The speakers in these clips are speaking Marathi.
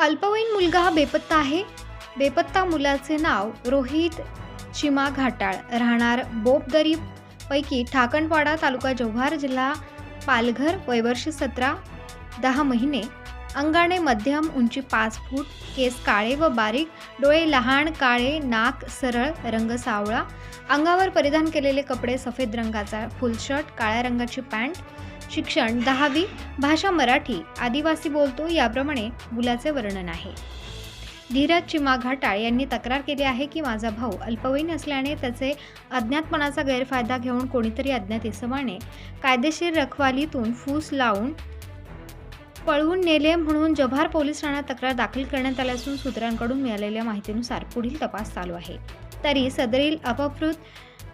अल्पवयीन मुलगा हा बेपत्ता आहे. बेपत्ता मुलाचे नाव रोहित चिमा घाटाळ. राहणार बोपदरी पैकी ठाकणपाडा तालुका जव्हार जिल्हा पालघर वयवर्ष सतरा दहा महिने. अंगाने मध्यम उंची पाच फूट केस काळे व बारीक डोळे लहान काळे नाक सरळ रंग सावळा. अंगावर परिधान केलेले कपडे सफेद रंगाचा फुल शर्ट काळ्या रंगाची पॅन्ट शिक्षण दहावी भाषा मराठी आदिवासी बोलतो याप्रमाणे मुलाचे वर्णन आहे. धीरज चिमा घाटाळ यांनी तक्रार केली आहे की माझा भाऊ अल्पवयीन असल्याने त्याचे अज्ञातपणाचा गैरफायदा घेऊन कोणीतरी अज्ञात इसमाने कायदेशीर रखवालीतून फूस लावून पळवून नेले म्हणून जव्हार पोलीस ठाण्यात तक्रार दाखल करण्यात आली असून सूत्रांकडून मिळालेल्या माहितीनुसार पुढील तपास चालू आहे. तरी सदरील अपकृत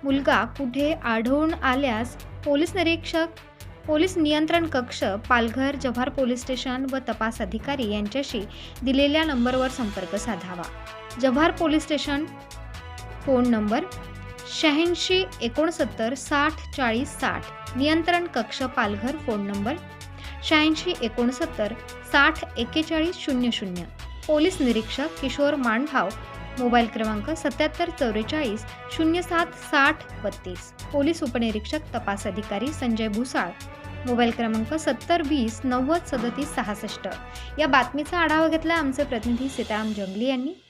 मुलगा कुठे आढळून आल्यास पोलीस निरीक्षक पोलीस नियंत्रण कक्ष पालघर जव्हार पोलीस स्टेशन व तपास अधिकारी यांच्याशी दिलेल्या नंबरवर संपर्क साधावा. Jawhar police station phone number शहाऐंशी एकोणसत्तर साठ चाळीस साठ. नियंत्रण कक्ष पालघर फोन नंबर शहाऐंशी एकोणसत्तर साठ एक्केचाळीस शून्य शून्य. पोलीस निरीक्षक किशोर मांढाव मोबाईल क्रमांक सत्याहत्तर चौवेचाळीस शून्य सात साठ बत्तीस. पोलीस उपनिरीक्षक तपास अधिकारी संजय भुसाळ मोबाईल क्रमांक सत्तर वीस नव्वद सदतीस सहासष्ट. या बातमीचा आढावा घेतला आमचे प्रतिनिधी सीताराम जंगली यांनी.